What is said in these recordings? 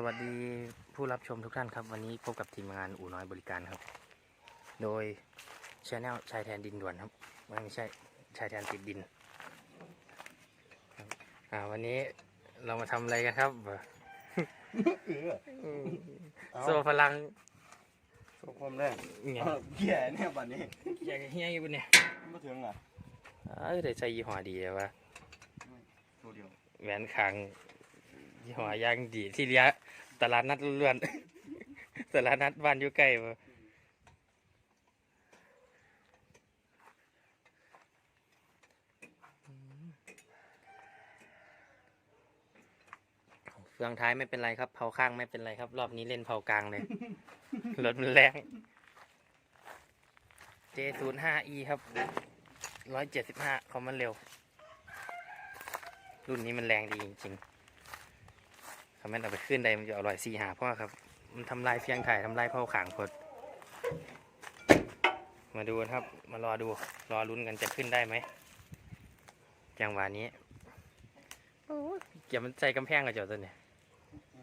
สวัสดีผู้รับชมทุกท่านครับ วันนี้พบกับทีมงานอู่น้อยบริการครับ โดยชแนลชายแทนดินด่วนครับไม่ไม่ใช่ชายแทนติดดินครับอ่าวันนี้เรามาทำอะไรกันครับเอออืมเอาโซพลังสมความแรกเนี่ยเหี้ยเนี่ยบัดนี้อยากเฮี้ยอยู่เนี่ยมาถึงอะเอ้ยแต่ใจยี่ห้อดีเลยวะตัวเดียวแหวนคางยี่ห้อยางดีที่เลี้ย ตลาดนัดล้วนๆ ตลาดนัดบ้านอยู่ใกล้เฟืองท้ายไม่เป็นไรครับ เผาข้างไม่เป็นไรครับ รอบนี้เล่นเผากลางเลย รถมันแรง J05E ครับ175คอมมันเร็ว รุ่นนี้มันแรงดีจริงๆ คำนั้นเอาไปขึ้นใดมันจะอร่อยสีหาเพราะว่าครับ มันทำลายเฟียงถ่ายทำลายเผาขางพดมาดูครับ มารอดู รอลุ้นกันจะขึ้นได้ไหมจังหวะนี้เกี่ยวมันใจกำแพงกับเจ้าตัวเนี่ย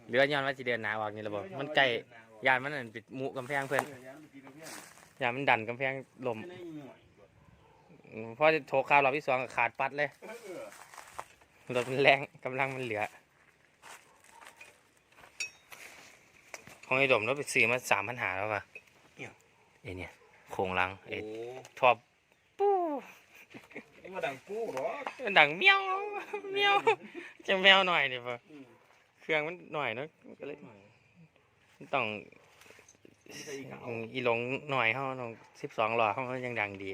เหลือย้อนว่าจะเดินหนาออกนี่ระบบมันไกลยานมันนั่นปิดมุกำแพงเพื่อนยานมันกินกระเพี้ยนยานมันดันกำแพงลมไม่ได้หน่อมพอจะโทรข่าวรอบที่สองขาดปัดเลยรถมันแรงกำลังมันเหลือ ของไอ้ดมรถไปซื้อมาสามพันหาแล้วป่ะเอ้เนี่ยโครงหลังเอ้โอ้ทอบปู้นี่มาดังกู้เหรอดังเมียวเมียวจะแมวหน่อยดิป่ะอืมเครื่องมันหน่อยเนอะก็เลยหน่อยต้องไม่ใช่อีกเอาอืมอีหลงหน่อยเขาต้องสิบสองหล่อเขายังดังดี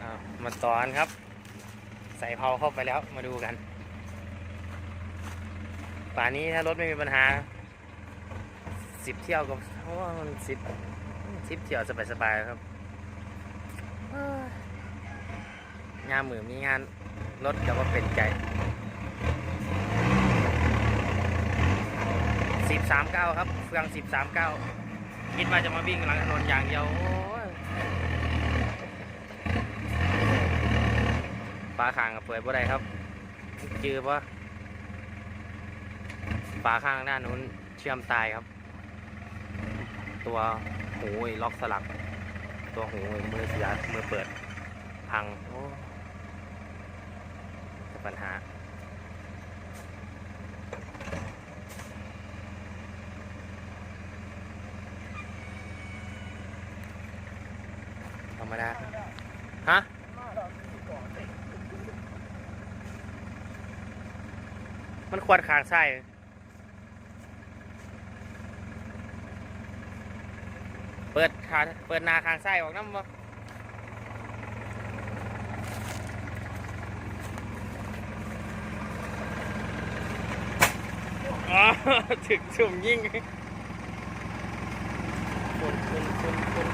อ้าวมาตอนครับ ใส่เผาเข้าไปแล้วมาดูกัน ป่านนี้ถ้ารถไม่มีปัญหาสิบเที่ยวก็เพราะว่ามันสิบสิบเที่ยวสบายๆครับงานมือมีงานรถก็ว่าเป็นใจสิบสามเก้าครับเฟืองสิบสามเก้าคิดว่าจะมาวิ่งหลังถนนอย่างเดียวโอ้ยฟ้าคางก็เปิดบ่ได้ครับจือปะ ฝาข้างด้านนู้นเชื่อมตายครับ ตัวหูล็อกสลัก ตัวหูมือเสียมือเปิด พังโอ้ปัญหาธรรมดาฮะมันควรขางใส่ เปิดขาเปิดนาคางไส้ออกน้ำบ่ถึงสุ่มยิ่งคุณคุณคุณคุณ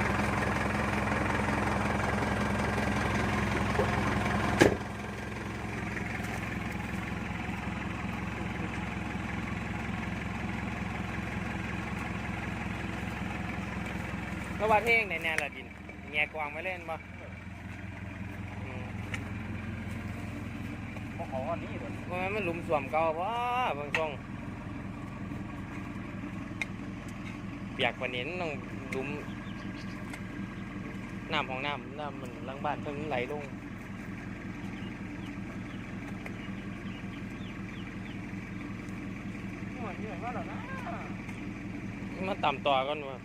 ก็ ว่าเท่งในแน่ละดินแง่กวางไม่เล่นบ่อืมพวกเขาอันนี้เหรอว่ามันหลุมสวมเก่าบ่เบางช่วงเปียกกว่านี้ต้องหลุมน้ำของน้ำน้ำมันหลังบ้านเพิ่งไหลลงหน่วยเหนื่อยมากหรอนะมาต่ำต่อก่อนว่า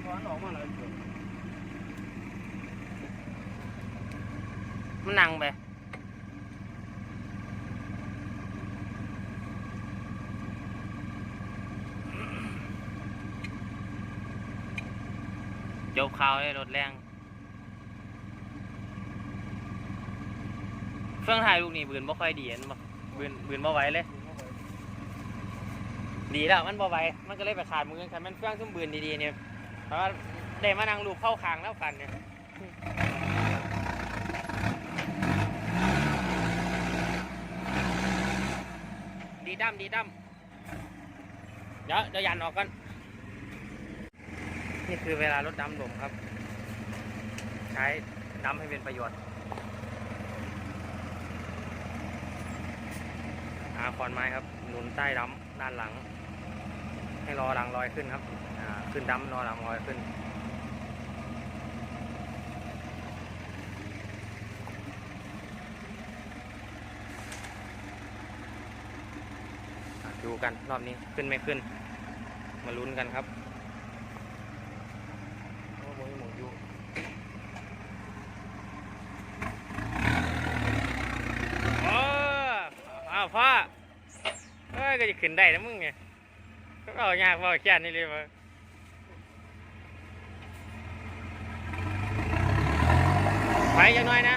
ร้อนออกมาเลย มันนั่งไปจบข่าวเลยรถแรง เฟื่องถ่ายลูกนี่บืนบ่ค่อยดีเห็นบ่บืนบืนบ่ไหวเลย ดีแล้วมันบ่ไหวมันก็เลยไปขาดมือคันมันเฟื่องซุ่มบืนดีๆเนี่ย แต่ว่าได้มานั่งลูกเข้าคางแล้วฟันเนี่ยดีดั้มดีดั้มเดี๋ยวเดี๋ยวยันออกกัน นี่คือเวลารถดำลมครับ ใช้ดำให้เป็นประโยชน์อาขอนไม้ครับ หนุนใต้ดำด้านหลัง ให้รอหลังลอยขึ้นครับอ่าขึ้นดัมรอหลังลอยขึ้นอะดูกันรอบนี้ขึ้นไม่ขึ้น มาลุ้นกันครับโอ้โหหมูอยู่โอ้อ้าวพ่อเอ้ยก็จะขึ้นได้นะมึงไงก็ เอายากว่าแค่นี้เลยมาไปจังน้อยนะ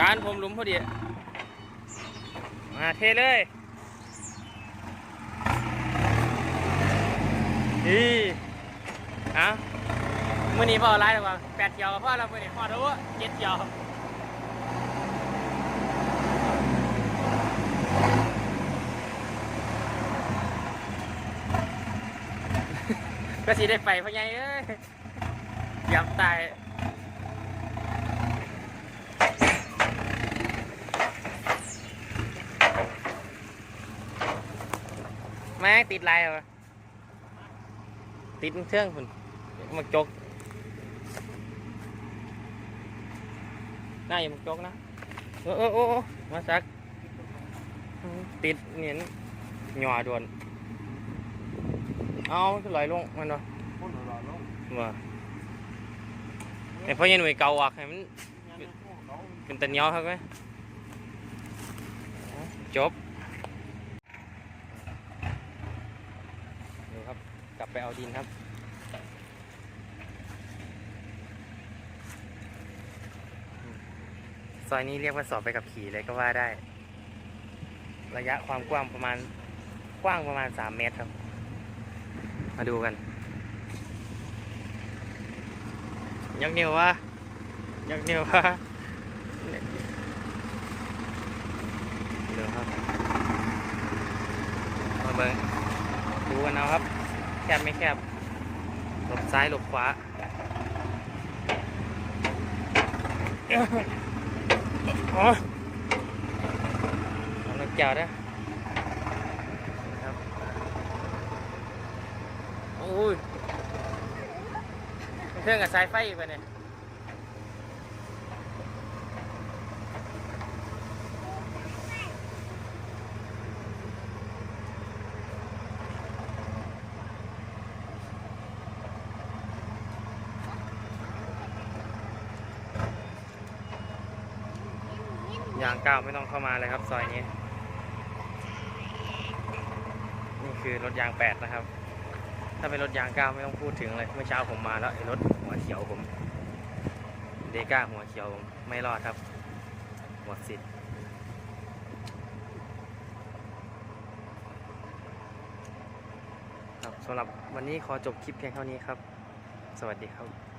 การผมลุมพอดี มาเทเลยอีอะมื่อนี้พอไล่แล้วว่าแปดเกี่ยวพ่อเรามื่อนี้พอรู้ว่าเจ็ดเกี่ยว ก็สิได้ไปพ่อใหญ่เอ้ยยับตายแม่ติดลายเหรอติดเครื่องคุณมาจกน่าอย่ามาจกนะโอ้โอ้โอ้โอ้มาสัก ติดเหนียนหย่อด่วน เอามันก็ไหลลงมันวะคนหัวเราะลงว่าไอ้พ่อยันหน่วยเก่าออกให้มันยังไม่พวกน้องเป็นตะเหนียวครับไหมจบดูครับ กลับไปเอาดินครับซอยนี้เรียกว่าสอบไปกับขี่เลยก็ว่าได้ ระยะความกว้างประมาณกว้างประมาณ 3 เมตรครับ มาดูกัน ยักเหนิ้ววะยักเหนิ้ววะเดี๋ยวครับมาเบิ่งดูกันเอาครับ แคบไม่แคบ หลบซ้ายหลบขวาโอ้เอาเกี่ยวนะนะครับโอ้ยเครื่องกับสายไฟอีกไปเนี่ยยางก้าวไม่ต้องเข้ามาเลยครับ ซอยนี้ นี่คือรถยางแปดนะครับ ถ้าเป็นรถยางก้าวไม่ต้องพูดถึงเลยเมื่อเช้าผมมาแล้วไอ้รถหัวเขียวผมเดก้าหัวเขียวผมไม่รอดครับหมดสิทธิ์ครับสำหรับวันนี้ขอจบคลิปเพียงเท่านี้ครับ สวัสดีครับ